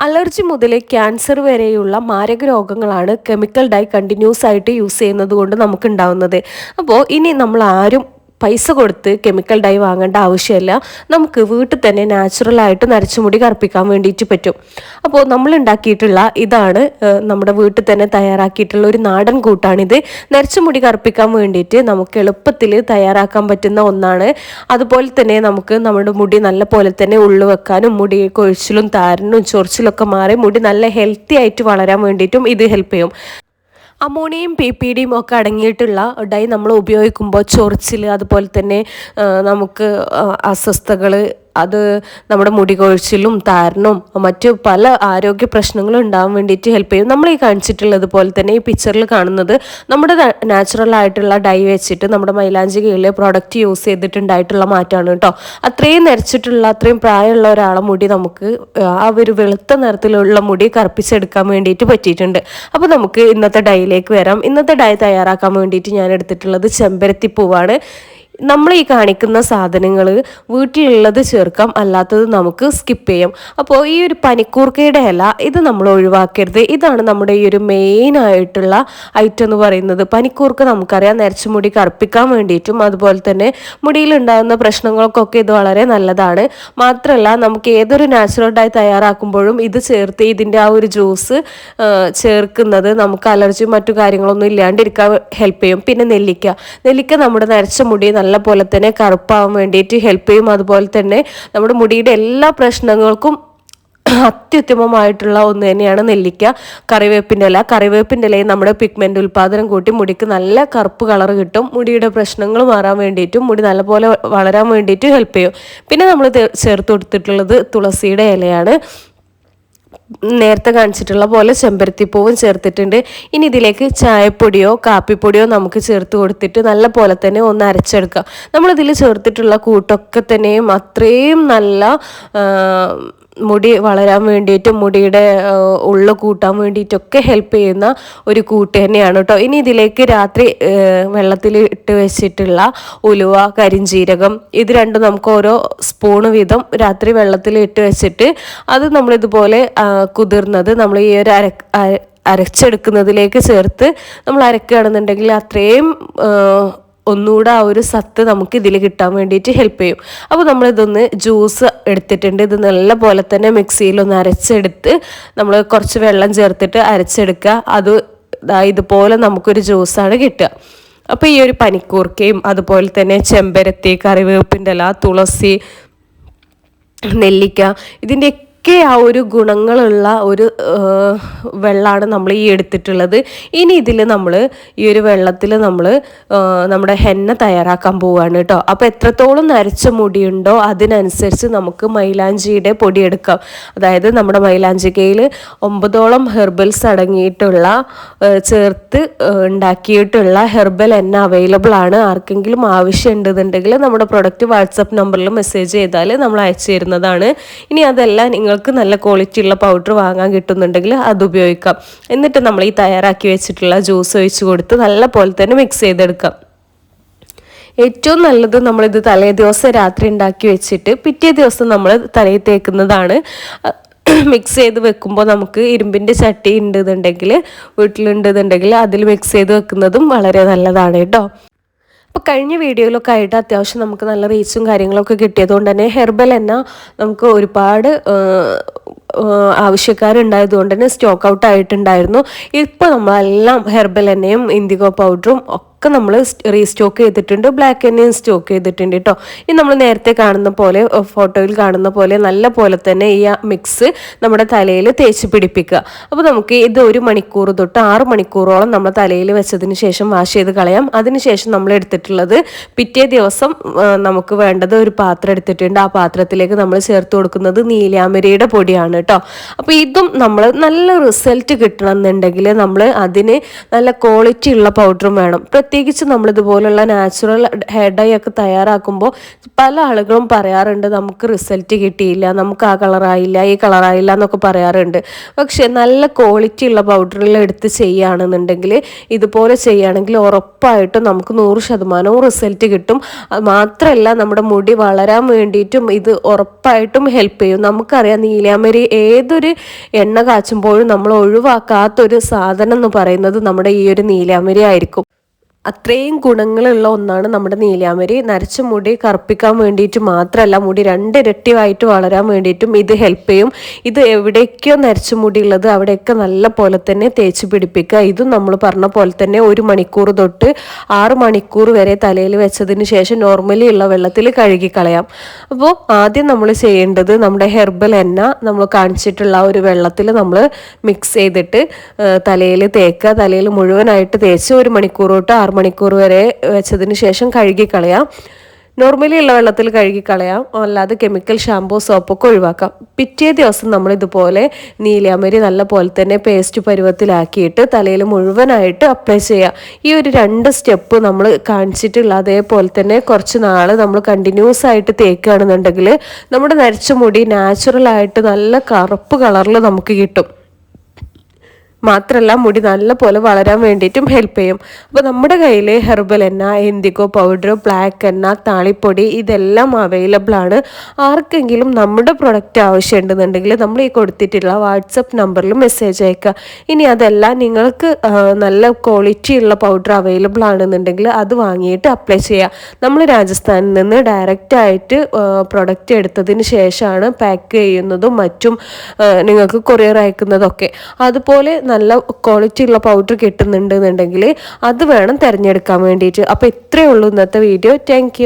Allergy മുതൽ cancer വരെയുള്ള മാരക രോഗങ്ങളാണ് കെമിക്കൽ ഡൈ കണ്ടിന്യൂസ് ആയിട്ട് യൂസ് ചെയ്യുന്നത് കൊണ്ട് നമുക്കുണ്ടാവുന്നത്. അപ്പോൾ ഇനി നമ്മൾ ആരും പൈസ കൊടുത്ത് കെമിക്കൽ ഡൈ വാങ്ങേണ്ട ആവശ്യമില്ല. നമുക്ക് വീട്ടിൽ തന്നെ നാച്ചുറലായിട്ട് നരച്ചുമുടി കറുപ്പിക്കാൻ വേണ്ടിയിട്ട് പറ്റും. അപ്പോൾ നമ്മൾ ഉണ്ടാക്കിയിട്ടുള്ള ഇതാണ് നമ്മുടെ വീട്ടിൽ തന്നെ തയ്യാറാക്കിയിട്ടുള്ള ഒരു നാടൻ കൂട്ടാണിത്. നരച്ചുമുടി കറുപ്പിക്കാൻ വേണ്ടിയിട്ട് നമുക്ക് എളുപ്പത്തിൽ തയ്യാറാക്കാൻ പറ്റുന്ന ഒന്നാണ്. അതുപോലെ തന്നെ നമുക്ക് നമ്മുടെ മുടി നല്ല പോലെ തന്നെ ഉള്ളു വെക്കാനും മുടി കൊഴിച്ചിലും താരനും ചൊറിച്ചിലൊക്കെ മാറി മുടി നല്ല ഹെൽത്തി ആയിട്ട് വളരാൻ വേണ്ടിയിട്ടും ഇത് ഹെൽപ്പ് ചെയ്യും. അമോണിയയും പി പി ഡിയും ഒക്കെ അടങ്ങിയിട്ടുള്ള ഡൈ നമ്മൾ ഉപയോഗിക്കുമ്പോൾ ചൊറിച്ചിൽ അതുപോലെ തന്നെ നമുക്ക് അസ്വസ്ഥകൾ അത് നമ്മുടെ മുടി കൊഴിച്ചിലും താരനും മറ്റ് പല ആരോഗ്യ പ്രശ്നങ്ങളും ഉണ്ടാകാൻ വേണ്ടിയിട്ട് ഹെൽപ്പ് ചെയ്യും. നമ്മൾ ഈ കാണിച്ചിട്ടുള്ളത് പോലെ തന്നെ ഈ പിക്ചറിൽ കാണുന്നത് നമ്മുടെ നാച്ചുറൽ ആയിട്ടുള്ള ഡൈ വെച്ചിട്ട് നമ്മുടെ മൈലാഞ്ചി കീഴിലെ പ്രോഡക്റ്റ് യൂസ് ചെയ്തിട്ടുണ്ടായിട്ടുള്ള മാറ്റമാണ് കേട്ടോ അത്രയും നരച്ചിട്ടുള്ള അത്രയും പ്രായമുള്ള ഒരാളെ മുടി നമുക്ക് ആ ഒരു വെളുത്ത നിറത്തിലുള്ള മുടി കറുപ്പിച്ചെടുക്കാൻ വേണ്ടിയിട്ട് പറ്റിയിട്ടുണ്ട്. അപ്പോൾ നമുക്ക് ഇന്നത്തെ ഡൈയിലേക്ക് വരാം. ഇന്നത്തെ ഡൈ തയ്യാറാക്കാൻ വേണ്ടിയിട്ട് ഞാൻ എടുത്തിട്ടുള്ളത് ചെമ്പരത്തി പൂവാണ് നമ്മൾ ഈ കാണിക്കുന്ന സാധനങ്ങൾ വീട്ടിലുള്ളത് ചേർക്കാം അല്ലാത്തത് നമുക്ക് സ്കിപ്പ് ചെയ്യാം. അപ്പോൾ ഈ ഒരു പനിക്കൂർക്കയുടെ ഇല ഇത് നമ്മൾ ഒഴിവാക്കരുത്. ഇതാണ് നമ്മുടെ ഈ ഒരു മെയിൻ ആയിട്ടുള്ള ഐറ്റം എന്ന് പറയുന്നത്. പനിക്കൂർക്ക നമുക്കറിയാം നിരച്ച് മുടി കറുപ്പിക്കാൻ വേണ്ടിയിട്ടും അതുപോലെ തന്നെ മുടിയിലുണ്ടാകുന്ന പ്രശ്നങ്ങൾക്കൊക്കെ ഇത് വളരെ നല്ലതാണ്. മാത്രമല്ല നമുക്ക് ഏതൊരു നാച്ചുറൽ ഡായി തയ്യാറാക്കുമ്പോഴും ഇത് ചേർത്ത് ഇതിന്റെ ആ ഒരു ജ്യൂസ് ചേർക്കുന്നത് നമുക്ക് അലർജിയും മറ്റു കാര്യങ്ങളൊന്നും ഇല്ലാണ്ടിരിക്കാൻ ഹെൽപ്പ് ചെയ്യും. പിന്നെ നെല്ലിക്ക. നെല്ലിക്ക നമ്മുടെ നരച്ച മുടി നല്ല നല്ല പോലെ തന്നെ കറുപ്പാവാൻ വേണ്ടിയിട്ട് ഹെൽപ്പ് ചെയ്യും. അതുപോലെ തന്നെ നമ്മുടെ മുടിയുടെ എല്ലാ പ്രശ്നങ്ങൾക്കും അത്യുത്തമമായിട്ടുള്ള ഒന്ന് തന്നെയാണ് നെല്ലിക്ക. കറിവേപ്പിന്റെ ഇല. കറിവേപ്പിന്റെ ഇലയും നമ്മുടെ പിഗ്മെന്റ് ഉൽപ്പാദനം കൂട്ടി മുടിക്ക് നല്ല കറുപ്പ് കളർ കിട്ടും. മുടിയുടെ പ്രശ്നങ്ങൾ മാറാൻ വേണ്ടിയിട്ടും മുടി നല്ലപോലെ വളരാൻ വേണ്ടിയിട്ടും ഹെൽപ്പ് ചെയ്യും. പിന്നെ നമ്മൾ ചേർത്ത് കൊടുത്തിട്ടുള്ളത് തുളസിയുടെ ഇലയാണ്. നേരത്തെ കാണിച്ചിട്ടുള്ള പോലെ ചെമ്പരത്തിപ്പൂവും ചേർത്തിട്ടുണ്ട്. ഇനി ഇതിലേക്ക് ചായപ്പൊടിയോ കാപ്പിപ്പൊടിയോ നമുക്ക് ചേർത്ത് കൊടുത്തിട്ട് നല്ല പോലെ തന്നെ ഒന്ന് അരച്ചെടുക്കാം. നമ്മളിതിൽ ചേർത്തിട്ടുള്ള കൂട്ടൊക്കെ തന്നെയും അത്രയും നല്ല മുടി വളരാൻ വേണ്ടിയിട്ടും മുടിയുടെ ഉള്ള കൂട്ടാൻ വേണ്ടിയിട്ടൊക്കെ ഹെൽപ്പ് ചെയ്യുന്ന ഒരു കൂട്ട് തന്നെയാണ് കേട്ടോ. ഇനി ഇതിലേക്ക് രാത്രി വെള്ളത്തിൽ ഇട്ട് വെച്ചിട്ടുള്ള ഉലുവ കരിഞ്ചീരകം ഇത് രണ്ടും നമുക്ക് ഓരോ സ്പൂണ് വീതം രാത്രി വെള്ളത്തിൽ ഇട്ട് വെച്ചിട്ട് അത് നമ്മളിതുപോലെ കുതിർന്നത് നമ്മൾ ഈ ഒരു അര അരച്ചെടുക്കുന്നതിലേക്ക് ചേർത്ത് നമ്മൾ അരക്കുകയാണെന്നുണ്ടെങ്കിൽ അത്രയും ഒന്നുകൂടെ ആ ഒരു സത്ത് നമുക്ക് ഇതിൽ കിട്ടാൻ വേണ്ടിയിട്ട് ഹെൽപ്പ് ചെയ്യും. അപ്പോൾ നമ്മളിതൊന്ന് ജ്യൂസ് എടുത്തിട്ടുണ്ട്. ഇത് നല്ല പോലെ തന്നെ മിക്സിയിലൊന്ന് അരച്ചെടുത്ത് നമ്മൾ കുറച്ച് വെള്ളം ചേർത്തിട്ട് അരച്ചെടുക്കുക. അത് ഇതുപോലെ നമുക്കൊരു ജ്യൂസാണ് കിട്ടുക. അപ്പോൾ ഈ ഒരു പനിക്കൂർക്കയും അതുപോലെ തന്നെ ചെമ്പരത്തി കറിവേപ്പിന്റെ ഇല തുളസി നെല്ലിക്ക ഇതിന്റെ ഒക്കെ ആ ഒരു ഗുണങ്ങളുള്ള ഒരു വെള്ളമാണ് നമ്മൾ ഈ എടുത്തിട്ടുള്ളത്. ഇനി ഇതിൽ നമ്മൾ ഈ ഒരു വെള്ളത്തിൽ നമ്മൾ നമ്മുടെ ഹെന്ന തയ്യാറാക്കാൻ പോവുകയാണ് കേട്ടോ അപ്പോൾ എത്രത്തോളം നരച്ച മുടിയുണ്ടോ അതിനനുസരിച്ച് നമുക്ക് മൈലാഞ്ചിയുടെ പൊടി എടുക്കാം. അതായത് നമ്മുടെ മൈലാഞ്ചിക്കയിൽ ഒമ്പതോളം ഹെർബൽസ് അടങ്ങിയിട്ടുള്ള ചേർത്ത് ഉണ്ടാക്കിയിട്ടുള്ള ഹെർബൽ എണ്ണ അവൈലബിൾ ആണ്. ആർക്കെങ്കിലും ആവശ്യമുണ്ടെന്നുണ്ടെങ്കിൽ നമ്മുടെ പ്രൊഡക്റ്റ് വാട്സപ്പ് നമ്പറിൽ മെസ്സേജ് ചെയ്താൽ നമ്മൾ അയച്ചു തരുന്നതാണ്. ഇനി അതെല്ലാം നിങ്ങൾ നിങ്ങൾക്ക് നല്ല ക്വാളിറ്റി ഉള്ള പൗഡർ വാങ്ങാൻ കിട്ടുന്നുണ്ടെങ്കിൽ അത് ഉപയോഗിക്കാം. എന്നിട്ട് നമ്മൾ ഈ തയ്യാറാക്കി വെച്ചിട്ടുള്ള ജ്യൂസ് ഒഴിച്ച് കൊടുത്ത് നല്ല പോലെ തന്നെ മിക്സ് ചെയ്തെടുക്കാം. ഏറ്റവും നല്ലത് നമ്മളിത് തലേ ദിവസം രാത്രി ഉണ്ടാക്കി വെച്ചിട്ട് പിറ്റേ ദിവസം നമ്മൾ തലയിൽ തേക്കുന്നതാണ്. മിക്സ് ചെയ്ത് വെക്കുമ്പോൾ നമുക്ക് ഇരുമ്പിന്റെ ചട്ടി ഉണ്ടെന്നുണ്ടെങ്കിൽ വീട്ടിലുണ്ടെന്നുണ്ടെങ്കിൽ അതിൽ മിക്സ് ചെയ്ത് വെക്കുന്നതും വളരെ നല്ലതാണ് കേട്ടോ. അപ്പോൾ കഴിഞ്ഞ വീഡിയോയിലൊക്കെ ആയിട്ട് അത്യാവശ്യം നമുക്ക് നല്ല റീച്ചും കാര്യങ്ങളൊക്കെ കിട്ടിയതുകൊണ്ട് തന്നെ ഹെർബൽ എന്ന നമുക്ക് ഒരുപാട് ആവശ്യക്കാരുണ്ടായതുകൊണ്ട് തന്നെ സ്റ്റോക്ക് ഔട്ട് ആയിട്ടുണ്ടായിരുന്നു. ഇപ്പോൾ നമ്മളെല്ലാം ഹെർബൽ എണ്ണയും ഇൻഡിഗോ പൗഡറും ഒക്കെ നമ്മൾ റീസ്റ്റോക്ക് ചെയ്തിട്ടുണ്ട്. ബ്ലാക്ക് എണ്ണയും സ്റ്റോക്ക് ചെയ്തിട്ടുണ്ട് കേട്ടോ ഇനി നമ്മൾ നേരത്തെ കാണുന്ന പോലെ ഫോട്ടോയിൽ കാണുന്ന പോലെ നല്ല പോലെ തന്നെ ഈ മിക്സ് നമ്മുടെ തലയിൽ തേച്ച് പിടിപ്പിക്കുക. അപ്പോൾ നമുക്ക് ഇത് ഒരു മണിക്കൂർ തൊട്ട് ആറ് മണിക്കൂറോളം നമ്മൾ തലയിൽ വെച്ചതിന് ശേഷം വാഷ് ചെയ്ത് കളയാം. അതിനുശേഷം നമ്മൾ എടുത്തിട്ടുള്ളത് പിറ്റേ ദിവസം നമുക്ക് വേണ്ടത് ഒരു പാത്രം എടുത്തിട്ടുണ്ട്. ആ പാത്രത്തിലേക്ക് നമ്മൾ ചേർത്ത് കൊടുക്കുന്നത് നീലാമരയുടെ പൊടിയാണ് കേട്ടോ അപ്പോൾ ഇതും നമ്മൾ നല്ല റിസൾട്ട് കിട്ടണം എന്നുണ്ടെങ്കിൽ നമ്മൾ അതിന് നല്ല ക്വാളിറ്റി ഉള്ള പൗഡറും വേണം. പ്രത്യേകിച്ച് നമ്മളിതുപോലുള്ള നാച്ചുറൽ ഹെയർ ഡൈ ഒക്കെ തയ്യാറാക്കുമ്പോൾ പല ആളുകളും പറയാറുണ്ട് നമുക്ക് റിസൾട്ട് കിട്ടിയില്ല നമുക്ക് ആ കളറായില്ല ഈ കളറായില്ല എന്നൊക്കെ പറയാറുണ്ട്. പക്ഷെ നല്ല ക്വാളിറ്റി ഉള്ള പൗഡറിൽ എടുത്ത് ചെയ്യുകയാണെന്നുണ്ടെങ്കിൽ ഇതുപോലെ ചെയ്യുകയാണെങ്കിൽ ഉറപ്പായിട്ടും നമുക്ക് നൂറ് ശതമാനവും റിസൾട്ട് കിട്ടും. മാത്രമല്ല നമ്മുടെ മുടി വളരാൻ വേണ്ടിയിട്ടും ഇത് ഉറപ്പായിട്ടും ഹെൽപ്പ് ചെയ്യും. നമുക്കറിയാം നീലാമരി ഏതൊരു എണ്ണ കാച്ചുമ്പോഴും നമ്മൾ ഒഴിവാക്കാത്തൊരു സാധനം എന്ന് പറയുന്നത് നമ്മുടെ ഈ ഒരു നീലാമരി ആയിരിക്കും. അത്രയും ഗുണങ്ങളുള്ള ഒന്നാണ് നമ്മുടെ നീലാമരി നരച്ച മുടി കറുപ്പിക്കാൻ വേണ്ടിയിട്ട് മാത്രമല്ല മുടി രണ്ട് രണ്ടിരട്ടിയായിട്ട് വളരാൻ വേണ്ടിയിട്ടും ഇത് ഹെൽപ്പ് ചെയ്യും. ഇത് എവിടേക്കോ നരച്ച മുടി ഉള്ളത് അവിടെയൊക്കെ നല്ല പോലെ തന്നെ തേച്ച് പിടിപ്പിക്കുക. ഇതും നമ്മൾ പറഞ്ഞ പോലെ തന്നെ ഒരു മണിക്കൂർ തൊട്ട് ആറ് മണിക്കൂർ വരെ തലയിൽ വെച്ചതിന് ശേഷം നോർമലി ഉള്ള വെള്ളത്തിൽ കഴുകി കളയാം അപ്പോൾ ആദ്യം നമ്മൾ ചെയ്യേണ്ടത് നമ്മുടെ ഹെർബൽ എണ്ണ നമ്മൾ കാണിച്ചിട്ടുള്ള ഒരു വെള്ളത്തിൽ നമ്മൾ മിക്സ് ചെയ്തിട്ട് തലയിൽ തേക്കുക. തലയിൽ മുഴുവനായിട്ട് തേച്ച് ഒരു മണിക്കൂർ തൊട്ട് ആറ് മണിക്കൂർ വരെ വെച്ചതിന് ശേഷം കഴുകി കളയാം നോർമലി ഉള്ള വെള്ളത്തിൽ കഴുകി കളയാം അല്ലാതെ കെമിക്കൽ ഷാമ്പൂ സോപ്പൊക്കെ ഒഴിവാക്കാം. പിറ്റേ ദിവസം നമ്മൾ ഇതുപോലെ നീലാമരി നല്ല പോലെ തന്നെ പേസ്റ്റ് പരുവത്തിലാക്കിയിട്ട് തലയിൽ മുഴുവനായിട്ട് അപ്ലൈ ചെയ്യാം. ഈ ഒരു രണ്ട് സ്റ്റെപ്പ് നമ്മൾ കാണിച്ചിട്ടുള്ള അതേപോലെ തന്നെ കുറച്ച് നാൾ നമ്മൾ കണ്ടിന്യൂസ് ആയിട്ട് തേക്കുകയാണെന്നുണ്ടെങ്കിൽ നമ്മുടെ നരച്ച മുടി നാച്ചുറലായിട്ട് നല്ല കറുപ്പ് കളറിൽ നമുക്ക് കിട്ടും. മാത്രമല്ല മുടി നല്ലപോലെ വളരാൻ വേണ്ടിയിട്ടും ഹെൽപ്പ് ചെയ്യും. അപ്പോൾ നമ്മുടെ കയ്യിൽ ഹെർബൽ എണ്ണ എന്തിക്കോ പൗഡർ ബ്ലാക്ക് എണ്ണ താളിപ്പൊടി ഇതെല്ലാം അവൈലബിൾ ആണ്. ആർക്കെങ്കിലും നമ്മുടെ പ്രൊഡക്റ്റ് ആവശ്യമുണ്ടെന്നുണ്ടെങ്കിൽ നമ്മൾ ഈ കൊടുത്തിട്ടുള്ള വാട്സപ്പ് നമ്പറിൽ മെസ്സേജ് അയക്കുക. ഇനി അതെല്ലാം നിങ്ങൾക്ക് നല്ല ക്വാളിറ്റി ഉള്ള പൗഡർ അവൈലബിൾ ആണെന്നുണ്ടെങ്കിൽ അത് വാങ്ങിയിട്ട് അപ്ലൈ ചെയ്യുക. നമ്മൾ രാജസ്ഥാനിൽ നിന്ന് ഡയറക്റ്റ് ആയിട്ട് പ്രൊഡക്റ്റ് എടുത്തതിന് ശേഷമാണ് പാക്ക് ചെയ്യുന്നതും മറ്റും നിങ്ങൾക്ക് കൊറിയർ അയക്കുന്നതൊക്കെ. അതുപോലെ നല്ല ക്വാളിറ്റി ഉള്ള പൗഡർ കിട്ടുന്നുണ്ട് എന്നുണ്ടെങ്കിൽ അത് വേണം തിരഞ്ഞെടുക്കാൻ വേണ്ടിയിട്ട്. അപ്പോൾ ഇത്രയേ ഉള്ളൂ ഇന്നത്തെ വീഡിയോ താങ്ക്